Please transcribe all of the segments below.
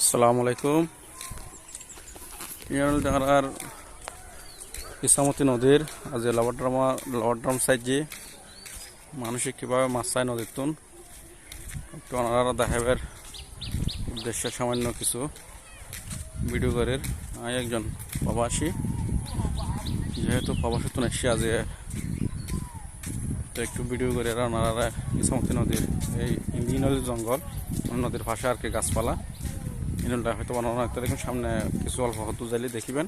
আসসালামু আলাইকুম। ইয়ার ডাঙার ইসামতি নদীর আজ লাবাড্রামা, লাবাড্রাম সাইড যে মানুষে কীভাবে মাছ চায় নদীর তুন, একটু ওনারা দেখাবের উদ্দেশ্যে সামান্য কিছু ভিডিও করে আমি একজন প্রবাসী, যেহেতু প্রবাসী তুন এসছি আজ তো একটু ভিডিও করে ওনারা ইসামতি নদীর এই ইন্দি নদীর জঙ্গল, নদীর পাশে আর কি গাছপালা। ইনলটা হয়তো বানানো একটা দেখুন, সামনে কিছু অল্প হতো যাইলে দেখিবেন।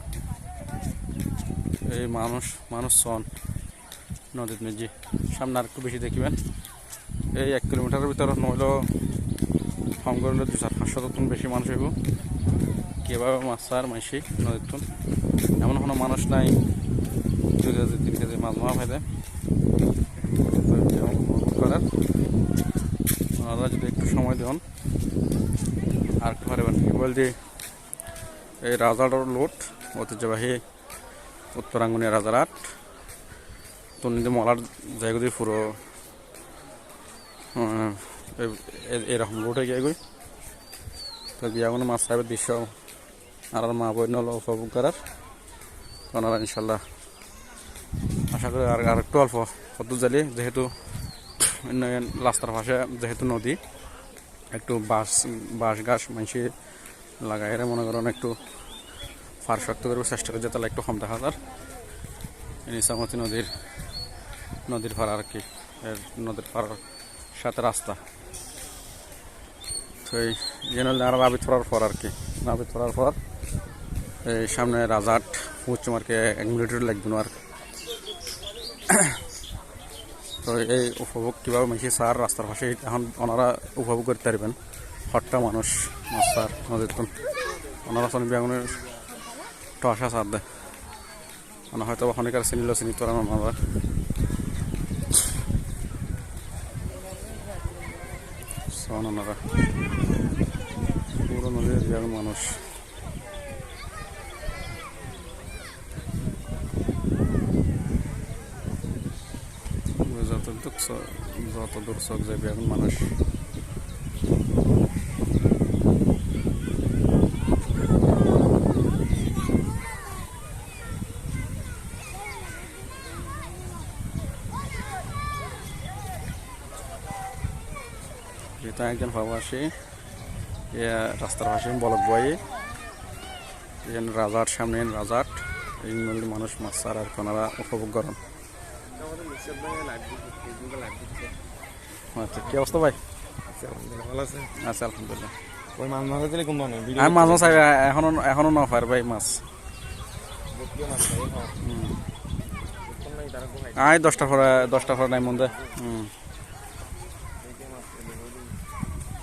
এই মানুষ মানুষ সন, নদীর মেজি সামনে আর একটু বেশি দেখিবেন। এই এক কিলোমিটারের ভিতরে নইলেও কম করলে দু চার পাঁচশো বেশি মানুষ হইব। কীভাবে মাছ আর মাইসি নদীর তুন। এমন কোনো মানুষ নাই। দুই কেজি, তিন কেজি মাছ মারা ফাইদে করার ওনারা যদি একটু সময় দেন, আর একটু পারবেন বলছি, এই রাজার লোট, ঐতিহ্যবাহী উত্তরাঙ্গনীয় রাজারহাট তো নিজে মলার জায়গা দিয়ে পুরো এরকম লোট হয়ে গিয়ে তো বিয়াগুলো মাছ সাহেবের দৃশ্য, আর আর মা বই হলো উপভোগ করার। তো ওনারা ইনশাল্লাহ, আশা করি আর আর একটু অল্প কত জালি যেহেতু রাস্তার পাশে যেহেতু নদী, একটু বাঁশ বাঁশ গাছ মাইসে লাগাই মনে করেন একটু ফার শক্ত করব, চেষ্টা করছে তাহলে একটু কম দেখা যার নিসামতি নদীর নদীর পার আর কি নদীর পার সাথে রাস্তা। তো এই জেনে আর আবিদ পড়ার পর আর কি আবিদ পড়ার পর এই সামনে রাজাট উচ্চ মার্কে এক মিনিটের লাগবে আর তো এই উপভোগ কীভাবে মেশি সার রাস্তার পাশে এখন ওনারা উপভোগ করতে পারবেন। হট্টা মানুষ মাছ সার নদীর ওনারা শনি বেগুনের টসা সার দেয় ওনা হয়তো অনেকের চিনিল চিনি তোরা ওনারা। পুরো নদীর বেগুন মানুষ যত দূর যত দূর যাবে এখন মানুষ এটা একজন প্রবাসী রাস্তার পাশে বলক বয়ে এখানে রাজার সামনে রাজাট এই মানুষ মাছ আর ওনারা উপভোগ করেন আচ্ছা কি অবস্থা ভাই? ভালো আছে আচ্ছা আলহামদুলিল্লাহ। ওই মাছ মারা দিলে কোন ধরনের আমি মাছ মাছ এখনও এখনও না পার ভাই মাছ। আয় দশটা পরে দশটা পরে নাই মধ্যে হুম।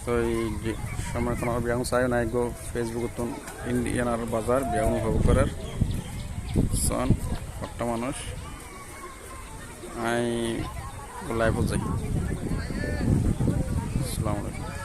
তো এই সময় তোমার বিয়াং চাই নাই গো ফেসবুক তো ইন্ডিয়ানার বাজার বিয়াং উপভোগ করার। সন একটা মানুষ। আই লাইভ যাই আসসালামু আলাইকুম।